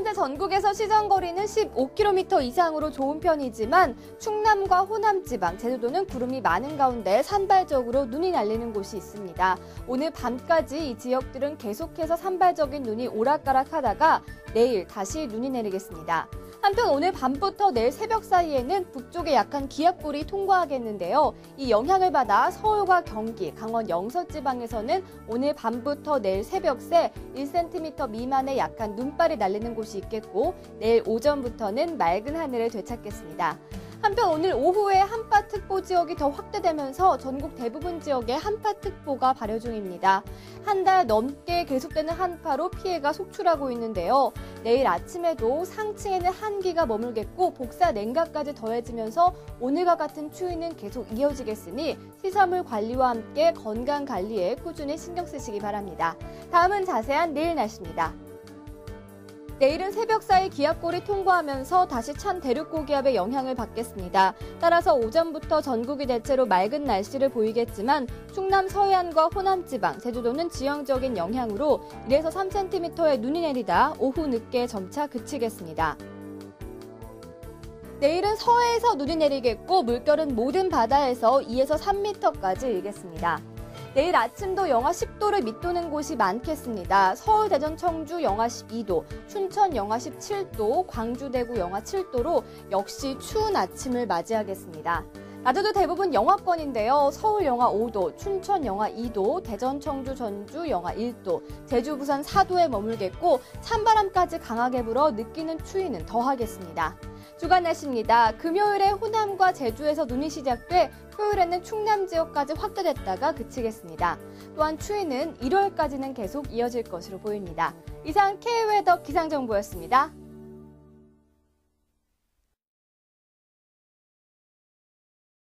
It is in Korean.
현재 전국에서 시정거리는 15km 이상으로 좋은 편이지만 충남과 호남 지방, 제주도는 구름이 많은 가운데 산발적으로 눈이 날리는 곳이 있습니다. 오늘 밤까지 이 지역들은 계속해서 산발적인 눈이 오락가락하다가 내일 다시 눈이 내리겠습니다. 한편 오늘 밤부터 내일 새벽 사이에는 북쪽에 약한 기압골이 통과하겠는데요. 이 영향을 받아 서울과 경기, 강원 영서 지방에서는 오늘 밤부터 내일 새벽 새 1cm 미만의 약한 눈발이 날리는 곳이 있겠고 내일 오전부터는 맑은 하늘을 되찾겠습니다. 한편 오늘 오후에 한파특보 지역이 더 확대되면서 전국 대부분 지역에 한파특보가 발효 중입니다. 한 달 넘게 계속되는 한파로 피해가 속출하고 있는데요. 내일 아침에도 상층에는 한기가 머물겠고 복사 냉각까지 더해지면서 오늘과 같은 추위는 계속 이어지겠으니 시설물 관리와 함께 건강 관리에 꾸준히 신경 쓰시기 바랍니다. 다음은 자세한 내일 날씨입니다. 내일은 새벽 사이 기압골이 통과하면서 다시 찬 대륙 고기압의 영향을 받겠습니다. 따라서 오전부터 전국이 대체로 맑은 날씨를 보이겠지만 충남 서해안과 호남 지방, 제주도는 지형적인 영향으로 1에서 3cm의 눈이 내리다 오후 늦게 점차 그치겠습니다. 내일은 서해에서 눈이 내리겠고 물결은 모든 바다에서 2에서 3m까지 일겠습니다. 내일 아침도 영하 10도를 밑도는 곳이 많겠습니다. 서울, 대전, 청주 영하 12도, 춘천 영하 17도, 광주, 대구 영하 7도로 역시 추운 아침을 맞이하겠습니다. 낮에도 대부분 영하권인데요. 서울 영하 5도, 춘천 영하 2도, 대전, 청주, 전주 영하 1도, 제주, 부산 4도에 머물겠고 찬바람까지 강하게 불어 느끼는 추위는 더하겠습니다. 주간 날씨입니다. 금요일에 호남과 제주에서 눈이 시작돼 토요일에는 충남 지역까지 확대됐다가 그치겠습니다. 또한 추위는 1월까지는 계속 이어질 것으로 보입니다. 이상 K웨더 기상정보였습니다.